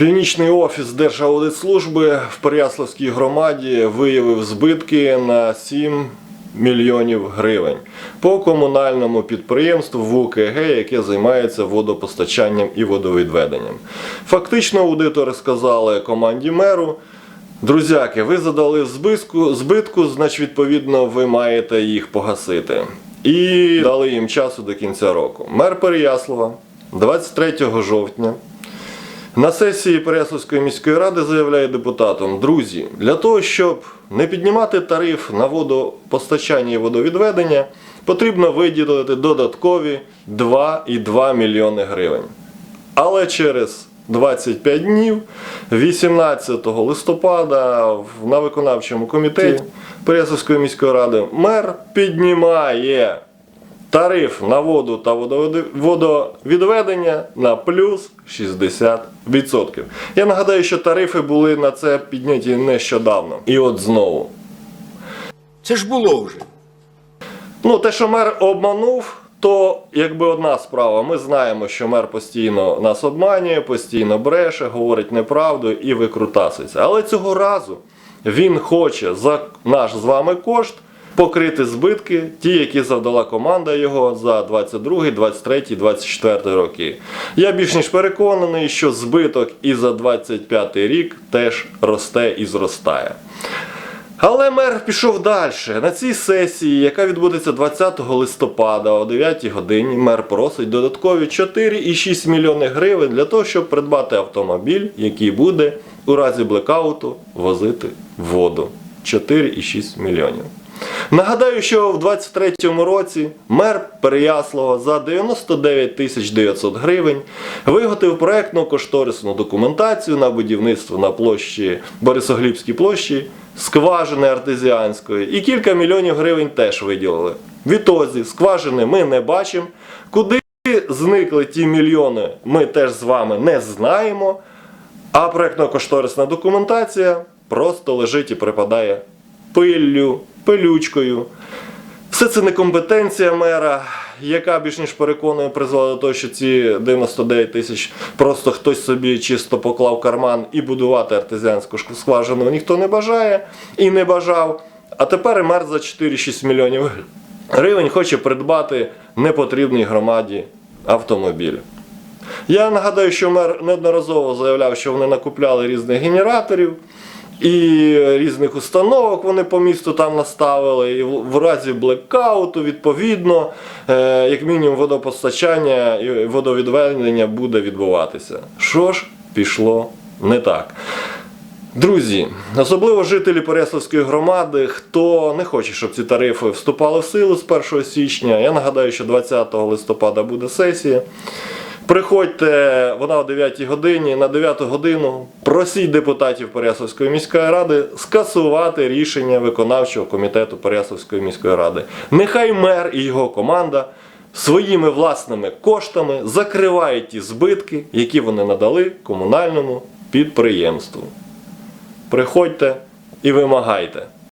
Північний офіс Держаудитслужби в Переяславській громаді виявив збитки на 7 мільйонів гривень по комунальному підприємству ВУКГ, яке займається водопостачанням і водовідведенням. Фактично, аудитори сказали команді меру. Друзяки, ви задали збитку, збитку, значить, відповідно, ви маєте їх погасити. І дали їм часу до кінця року. Мер Переяслава 23 жовтня на сесії Переяславської міської ради заявляє депутатам: друзі, для того, щоб не піднімати тариф на водопостачання і водовідведення, потрібно виділити додаткові 2,2 мільйони гривень. Але через 25 днів, 18 листопада, на виконавчому комітеті Переяславської міської ради мер піднімає тариф на воду та водовідведення на плюс 60%. Я нагадаю, що тарифи були на це підняті нещодавно. І от знову. Це ж було вже. Ну, те, що мер обманув, то якби одна справа. Ми знаємо, що мер постійно нас обманює, постійно бреше, говорить неправду і викрутасується. Але цього разу він хоче за наш з вами кошт покрити збитки, ті, які завдала команда його за 22, 23, 24 роки. Я більш ніж переконаний, що збиток і за 25 рік теж росте і зростає. Але мер пішов далі. На цій сесії, яка відбудеться 20 листопада о 9 годині, мер просить додаткові 4,6 мільйони гривень для того, щоб придбати автомобіль, який буде у разі блекауту возити воду. 4,6 мільйонів. Нагадаю, що в 23-му році мер Переяслава за 99 тисяч 900 гривень виготовив проектну кошторисну документацію на будівництво на площі Борисоглібській площі скважини артезіанської і кілька мільйонів гривень теж виділили. Відтоді скважини ми не бачимо. Куди зникли ті мільйони, ми теж з вами не знаємо. А проектно-кошторисна документація просто лежить і припадає пиллю, пилючкою. Все це некомпетенція мера, яка більш ніж переконує призвела до того, що ці 99 тисяч просто хтось собі чисто поклав карман і будувати артезіанську скважину ніхто не бажає і не бажав. А тепер і мер за 4-6 мільйонів гривень хоче придбати непотрібній громаді автомобіль. Я нагадаю, що мер неодноразово заявляв, що вони накупляли різних генераторів і різних установок вони по місту там наставили. І в разі блекауту, відповідно, е, як мінімум водопостачання і водовідведення буде відбуватися. Що ж пішло не так? Друзі, особливо жителі Переяславської громади, хто не хоче, щоб ці тарифи вступали в силу з 1 січня. Я нагадаю, що 20 листопада буде сесія. Приходьте, вона о 9 годині, на 9 годину просіть депутатів Переяславської міської ради скасувати рішення виконавчого комітету Переяславської міської ради. Нехай мер і його команда своїми власними коштами закривають ті збитки, які вони надали комунальному підприємству. Приходьте і вимагайте.